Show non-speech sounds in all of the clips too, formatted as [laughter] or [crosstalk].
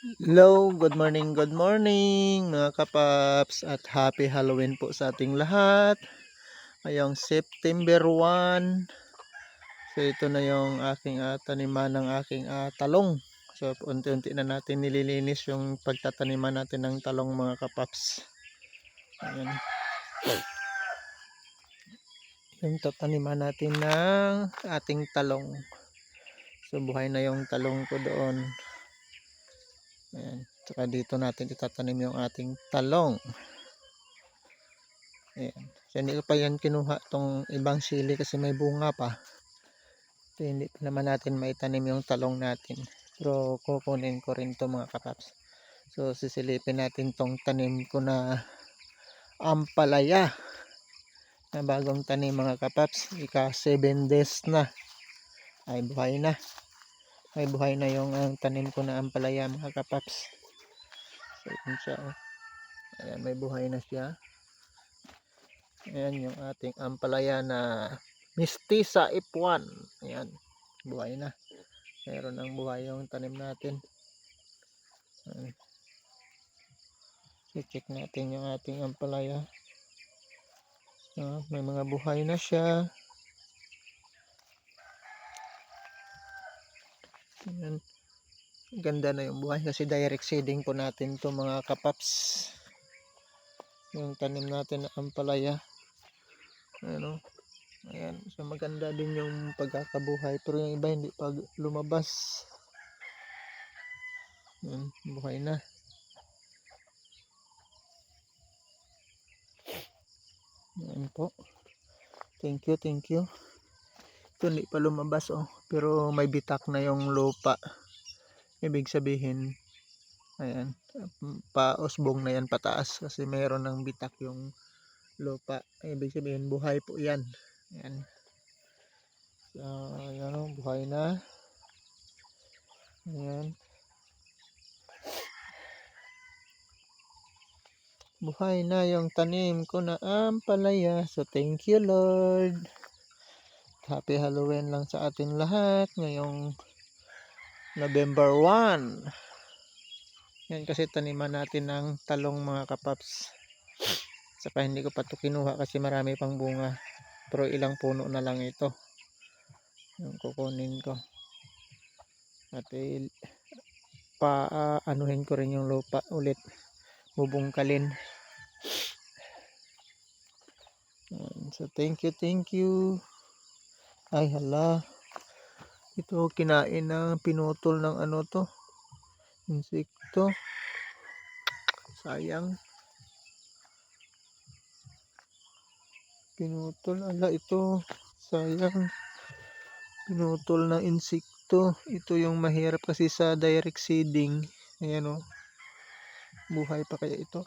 Hello, good morning, good morning mga kapaps at happy Halloween po sa ating lahat. Ngayong September 1. So ito na yung aking uh, taniman ng aking ah, talong. So unti-unti na natin nililinis yung pagtataniman natin ng talong mga kapaps. Ayan. Yung tataniman natin ng ating talong. So buhay na yung talong ko doon. Ayan. Tsaka dito natin itatanim yung ating talong. Ayan. So, hindi ko pa yan kinuha tong ibang sili kasi may bunga pa. So, hindi pa naman natin maitanim yung talong natin. Pero kukunin ko rin to mga kapaps. So sisilipin natin tong tanim ko na ampalaya. Na bagong tanim mga kapaps. Ika 7 days na. Ay buhay na may buhay na yung ang tanim ko na ampalaya mga kapaps. So yun siya oh. ayan may buhay na siya. Ayan yung ating ampalaya na mistisa ipwan ayan buhay na. Meron ng buhay yung tanim natin. I-check natin yung ating ampalaya. So, may mga buhay na siya Ayan. Ganda na yung buhay kasi direct seeding po natin to mga kapaps. Yung tanim natin na ampalaya. Ano? Ayan. So maganda din yung pagkakabuhay. Pero yung iba hindi pag lumabas. Ayan. Buhay na. Ayan po. Thank you, thank you. Ito hindi pa lumabas oh. Pero may bitak na yung lupa. Ibig sabihin, ayan, pausbong na yan pataas kasi mayroon ng bitak yung lupa. Ibig sabihin, buhay po yan. Ayan. So, ayan oh, buhay na. Ayan. Buhay na yung tanim ko na ampalaya. So, thank you Lord. Happy Halloween lang sa atin lahat ngayong November 1. Yan kasi taniman natin ng talong mga kapaps. Saka hindi ko pa ito kinuha kasi marami pang bunga. Pero ilang puno na lang ito. Yung kukunin ko. At pa uh, anuhin ko rin yung lupa ulit. Bubungkalin. So thank you, thank you. Ay hala. Ito kinain ng pinutol ng ano to. Insekto. Sayang. Pinutol. Ala ito. Sayang. Pinutol na insekto. Ito yung mahirap kasi sa direct seeding. Ayan o. Oh. Buhay pa kaya ito.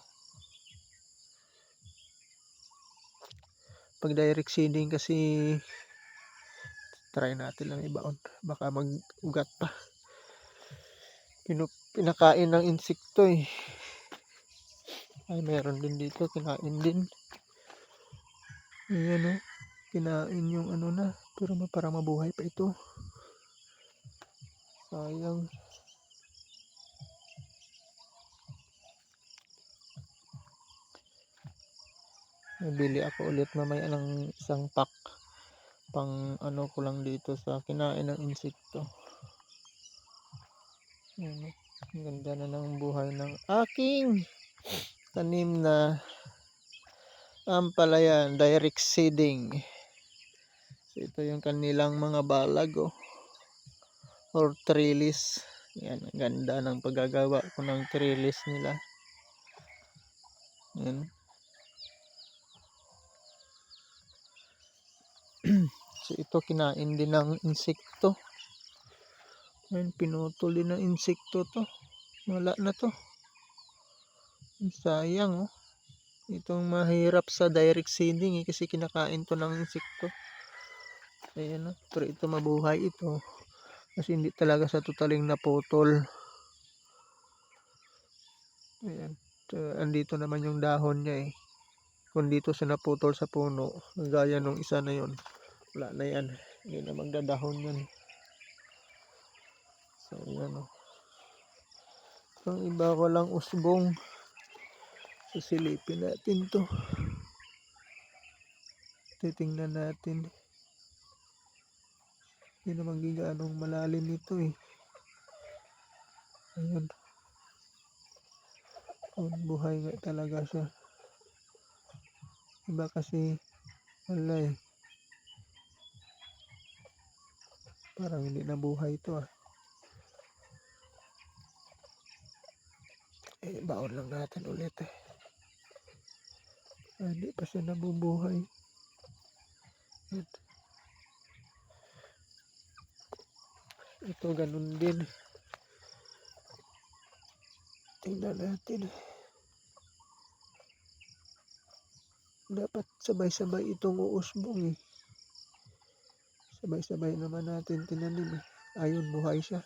Pag direct seeding kasi try natin lang ibaon baka mag-ugat pa. Pinu pinakain ng insekto eh. Ay meron din dito. Kinain din. Ayan o oh. kinain yung ano na. Pero parang mabuhay pa ito. Sayang. Bili ako ulit mamaya ng isang pack pang ano ko lang dito sa kinain ng insekto. Ang ganda na ng buhay ng aking tanim na ampalaya direct seeding. So, ito yung kanilang mga balag oh, or trellis. Yan ganda ng paggagawa ko ng trellis nila. Yan [clears throat] So ito kinain din ng insekto. Ayun, pinutol din ng insekto to. Wala na to. Sayang oh. Itong mahirap sa direct seeding eh, kasi kinakain to ng insekto. Ayan oh. Pero ito mabuhay ito. Kasi hindi talaga sa totaling naputol. Ayan. So, andito naman yung dahon niya eh. Kung dito siya naputol sa puno, gaya nung isa na yon wala na yan hindi na magdadahon yan so yan o oh. Ang iba ko lang usbong. Susilipin natin to. Titingnan natin. Hindi naman giganong malalim ito eh. Ayun. Kung buhay nga talaga siya. Iba kasi wala eh. Parang hindi na buhay ito ah. Eh, baon lang natin ulit eh. Ah, Hindi pa siya nabubuhay. At, ito ganun din. Tingnan natin. Dapat sabay-sabay itong uusbong eh. Sabay-sabay naman natin tinanim eh. Ayun, buhay siya.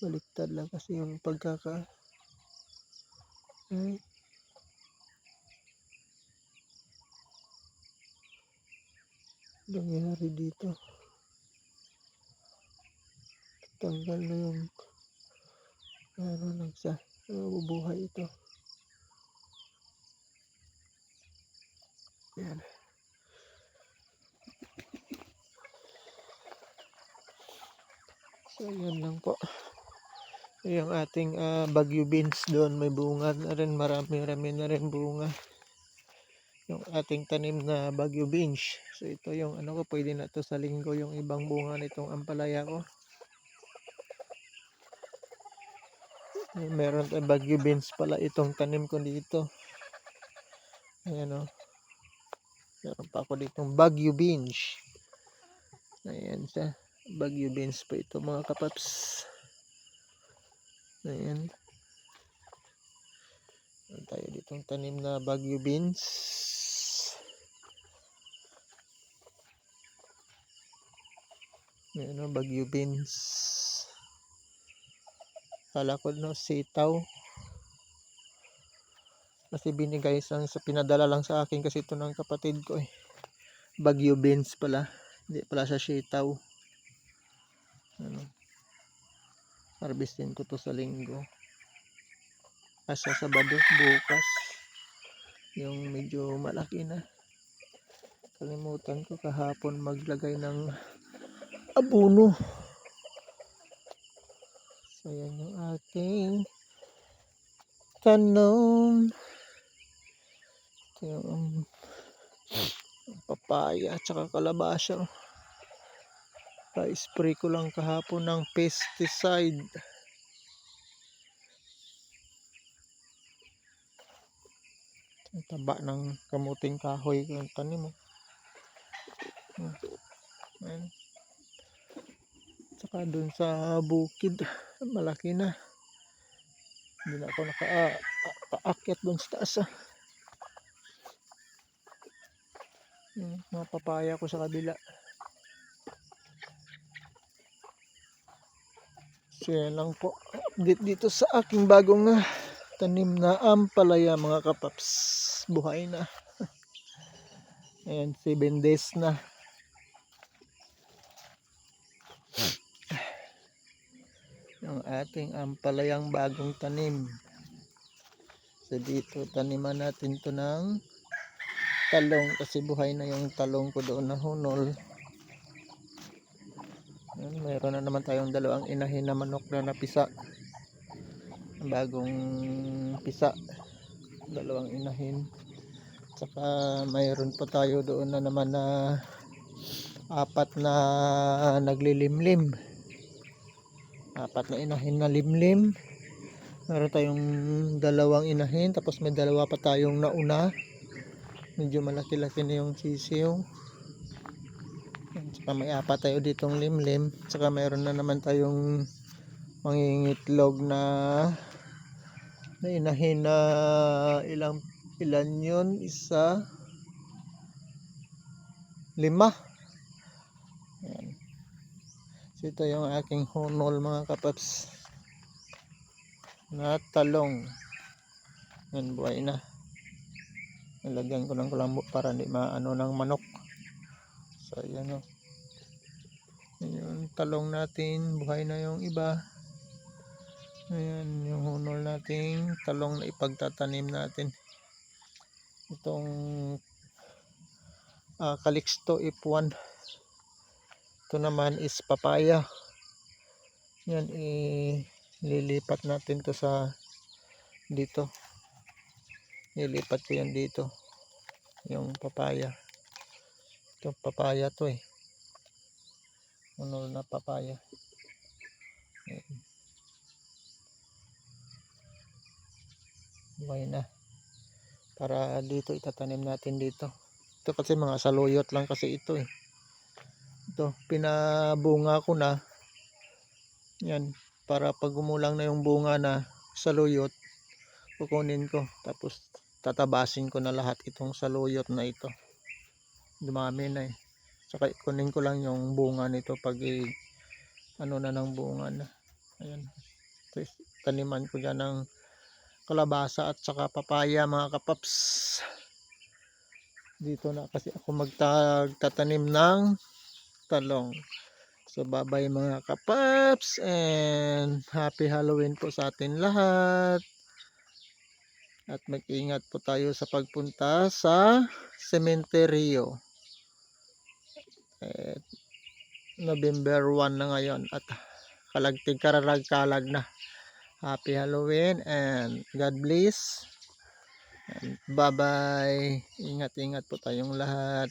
Baliktad lang kasi yung pagkaka... Ay. Nangyari dito. Tanggal na yung... Ano lang siya. Mabubuhay ito. Yan. So, yan lang po. Yung ating ah, Baguio beans doon, may bunga na rin. Marami-rami na rin bunga. Yung ating tanim na Baguio beans. So, ito yung ano ko, pwede na to sa linggo yung ibang bunga nitong ampalaya ko. Ay, meron tayong Baguio beans pala itong tanim ko dito. Ayan o. Meron pa ako ditong Baguio beans. Ayan siya. Baguio beans pa ito mga kapaps. Ayan. Meron tayo ditong tanim na Baguio beans. Ayan o, Baguio beans. Kala ko no, sitaw. Kasi binigay sa, sa pinadala lang sa akin kasi ito ng kapatid ko eh. Baguio beans pala. Hindi pala sa sitaw. Ano. Harvestin ko to sa linggo. Asa Sabado bukas. Yung medyo malaki na. Kalimutan ko kahapon maglagay ng abono. So yan yung ating tanom. Yung papaya at saka kalabasa. Pa-spray ko lang kahapon ng pesticide. Ang taba ng kamuting kahoy yung tanim mo. Ayan. Tsaka dun sa bukid, malaki na. Hindi na ako nakaakyat dun sa taas ah. Yung mga papaya ko sa kabila. So yan lang po. Update dito sa aking bagong ah, tanim na ampalaya mga kapaps. Buhay na. [laughs] Ayan, 7 days na. Yung ating ampalayang bagong tanim. So dito taniman natin to ng talong kasi buhay na yung talong ko doon na hunol. Mayroon na naman tayong dalawang inahin na manok na napisa. Bagong pisa. Dalawang inahin. Tsaka mayroon pa tayo doon na naman na apat na naglilimlim. Apat na inahin na limlim. Meron tayong dalawang inahin tapos may dalawa pa tayong nauna. Medyo malaki-laki na yung sisiyo. Yan, Tsaka may apat tayo ditong limlim. Tsaka mayroon na naman tayong mangingitlog na na inahin na ilang ilan yun? Isa lima. Yan. So ito yung aking honol mga kapaps na talong. Yan buhay na. Nilagyan ko ng kulambo para hindi maano ng manok. So ayan o. Yun. talong natin. Buhay na yung iba. Ayan, yung honor nating talong na ipagtatanim natin. Itong ah, Calixto F1. Ito naman is papaya. Yan, ililipat natin to sa dito. Ilipat ko yan dito. Yung papaya. Ito, papaya to eh. Honor na papaya. Buhay na. Para dito itatanim natin dito. Ito kasi mga saluyot lang kasi ito eh. Ito, pinabunga ko na. Yan, para pag gumulang na yung bunga na saluyot, kukunin ko. Tapos tatabasin ko na lahat itong saluyot na ito. Dumami na eh. Saka kunin ko lang yung bunga nito pag i- ano na ng bunga na. Ayan. Taniman ko dyan ng kalabasa at saka papaya mga kapaps. Dito na kasi ako magtatanim ng talong. So babay mga kapaps and happy Halloween po sa atin lahat. At mag-ingat po tayo sa pagpunta sa sementeryo. Eh, November 1 na ngayon at kalagtig kararag kalag na. Happy Halloween and God bless. Bye-bye. Ingat-ingat po tayong lahat.